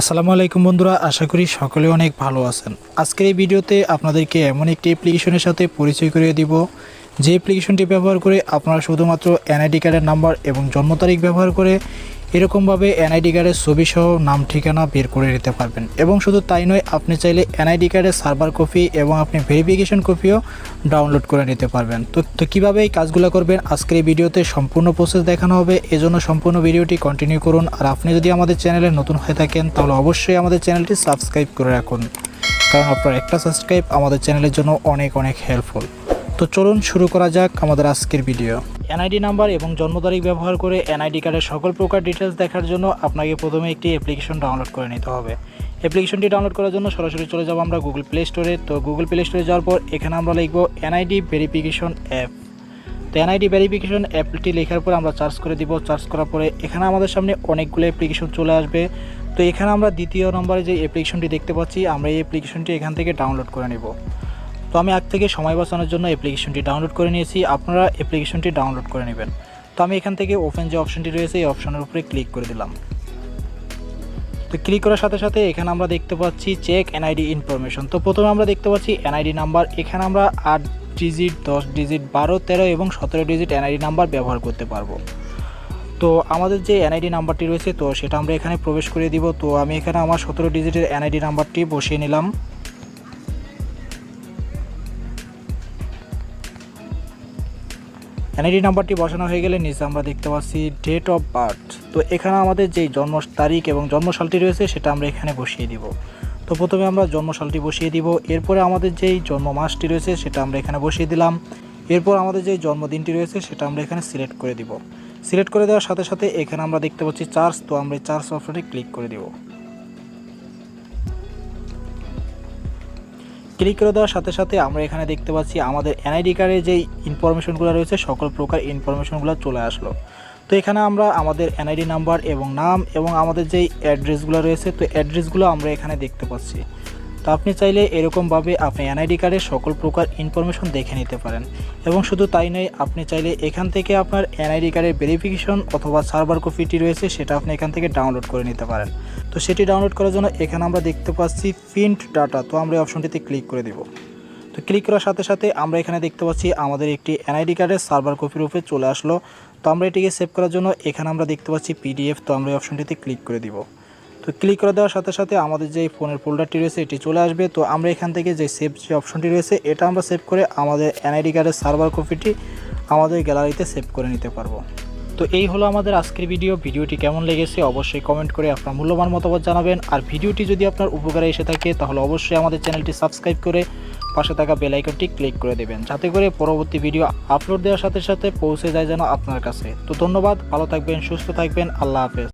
আসসালামু আলাইকুম বন্ধুরা, আশা করি সকলে অনেক ভালো আছেন। আজকের এই ভিডিওতে আপনাদেরকে এমন একটি অ্যাপ্লিকেশনের সাথে পরিচয় করিয়ে দিব। যে অ্যাপ্লিকেশনটি ব্যবহার করে আপনারা শুধুমাত্র এনআইডি কার্ডের নাম্বার এবং জন্ম তারিখ ব্যবহার করে এরকমভাবে এনআইডি কার্ডের ছবি সহ নাম ঠিকানা বের করে নিতে পারবেন। এবং শুধু তাই নয়, আপনি চাইলে এনআইডি কার্ডের সার্ভার কপি এবং আপনি ভেরিফিকেশন কপিও ডাউনলোড করে নিতে পারবেন। তো তো কীভাবে এই কাজগুলো করবেন? আজকের এই ভিডিওতে সম্পূর্ণ প্রসেস দেখানো হবে। এজন্য সম্পূর্ণ ভিডিওটি কন্টিনিউ করুন। আর আপনি যদি আমাদের চ্যানেলে নতুন হয়ে থাকেন, তাহলে অবশ্যই আমাদের চ্যানেলটি সাবস্ক্রাইব করে রাখুন। কারণ আপনার একটা সাবস্ক্রাইব আমাদের চ্যানেলের জন্য অনেক অনেক হেল্পফুল তো চলুন শুরু করা যাক আমাদের আজকের ভিডিও এনআইডি নাম্বার এবং জন্ম তারিখ ব্যবহার করে এনআইডি কার্ডের সকল প্রকার ডিটেলস দেখার জন্য আপনাকে প্রথমে একটি অ্যাপ্লিকেশন ডাউনলোড করে নিতে হবে। অ্যাপ্লিকেশনটি ডাউনলোড করার জন্য সরাসরি চলে যাব আমরা গুগল প্লে স্টোরে তো গুগল প্লে স্টোরে যাওয়ার পর এখানে আমরা লিখব এনআইডি ভেরিফিকেশন অ্যাপ তো এনআইডি ভেরিফিকেশন অ্যাপটি লেখার পর আমরা চার্জ করে দিব। চার্জ করার পরে এখানে আমাদের সামনে অনেকগুলো অ্যাপ্লিকেশন চলে আসবে। তো এখানে আমরা দ্বিতীয় নম্বরে যে অ্যাপ্লিকেশনটি দেখতে পাচ্ছি, আমরা এই অ্যাপ্লিকেশনটি এখান থেকে ডাউনলোড করে নেব। তো আমি আগ থেকে সময় বাঁচানোর জন্য অ্যাপ্লিকেশনটি ডাউনলোড করে নিয়েছি। আপনারা অ্যাপ্লিকেশনটি ডাউনলোড করে নেবেন। তো আমি এখান থেকে ওপেন যে অপশনটি রয়েছে, এই অপশনের উপরে ক্লিক করে দিলাম। তো ক্লিক করার সাথে সাথে এখানে আমরা দেখতে পাচ্ছি চেক এনআইডি ইনফরমেশন তো প্রথমে আমরা দেখতে পাচ্ছি এনআইডি নাম্বার এখানে আমরা আট ডিজিট দশ ডিজিট বারো, তেরো এবং সতেরো ডিজিট এনআইডি নাম্বার ব্যবহার করতে পারব। তো আমাদের যে এনআইডি নাম্বারটি রয়েছে, তো সেটা আমরা এখানে প্রবেশ করে দিব। তো আমি এখানে আমার সতেরো ডিজিটের এনআইডি নাম্বারটি বসিয়ে নিলাম। এনআইডি নাম্বারটি বসানো হয়ে গেলে নিচে আমরা দেখতে পাচ্ছি ডেট অফ বার্থ তো এখানে আমাদের যেই জন্ম তারিখ এবং জন্মসালটি রয়েছে সেটা আমরা এখানে বসিয়ে দিব। তো প্রথমে আমরা জন্মসালটি বসিয়ে দিব। এরপরে আমাদের যেই জন্ম মাসটি রয়েছে সেটা আমরা এখানে বসিয়ে দিলাম। এরপর আমাদের যেই জন্মদিনটি রয়েছে সেটা আমরা এখানে সিলেক্ট করে দিব। সিলেক্ট করে দেওয়ার সাথে সাথে এখানে আমরা দেখতে পাচ্ছি চার্জ তো আমরা এই চার্জ অপশনে ক্লিক করে দিব। ক্লিক করে দেওয়ার সাথে সাথে আমরা এখানে দেখতে পাচ্ছি আমাদের এনআইডি কার্ডে যেই ইনফরমেশনগুলো রয়েছে, সকল প্রকার ইনফরমেশনগুলো চলে আসলো। তো এখানে আমরা আমাদের এনআইডি নাম্বার এবং নাম এবং আমাদের যেই অ্যাড্রেসগুলো রয়েছে, তো অ্যাড্রেসগুলো আমরা এখানে দেখতে পাচ্ছি। তো আপনি চাইলে এরকমভাবে আপনি এনআইডি কার্ডের সকল প্রকার ইনফরমেশন দেখে নিতে পারেন। এবং শুধু তাই নয়, আপনি চাইলে এখান থেকে আপনার এনআইডি কার্ডের ভেরিফিকেশন অথবা সার্ভার কপিটি রয়েছে, সেটা আপনি এখান থেকে ডাউনলোড করে নিতে পারেন। তো সেটি ডাউনলোড করার জন্য এখানে আমরা দেখতে পাচ্ছি প্রিন্ট ডাটা তো আমরা এই অপশনটিতে ক্লিক করে দিব। তো ক্লিক করার সাথে সাথে আমরা এখানে দেখতে পাচ্ছি আমাদের একটি এনআইডি কার্ডের সার্ভার কপির উপরে চলে আসলো। তো আমরা এটিকে সেভ করার জন্য এখানে আমরা দেখতে পাচ্ছি পিডিএফ তো আমরা এই অপশনটিতে ক্লিক করে দিব। তো ক্লিক করে দেওয়ার সাথে সাথে আমাদের যে ফোনের ফোল্ডারটি রয়েছে, এটি চলে আসবে। তো আমরা এখান থেকে যে সেভ যে অপশনটি রয়েছে, এটা আমরা সেভ করে আমাদের এনআইডি কার্ডের সার্ভার কপিটি আমাদের গ্যালারিতে সেভ করে নিতে পারব। তো এই হলো আমাদের আজকের ভিডিও ভিডিওটি কেমন লেগেছে অবশ্যই কমেন্ট করে আপনার মূল্যবান মতামত জানাবেন। আর ভিডিওটি যদি আপনার উপকারে এসে থাকে, তাহলে অবশ্যই আমাদের চ্যানেলটি সাবস্ক্রাইব করে পাশে থাকা বেল আইকনটি ক্লিক করে দেবেন। যাতে করে পরবর্তী ভিডিও আপলোড দেওয়ার সাথে সাথে পৌঁছে যায় যেন আপনার কাছে। তো ধন্যবাদ, ভালো থাকবেন, সুস্থ থাকবেন, আল্লাহ হাফেজ।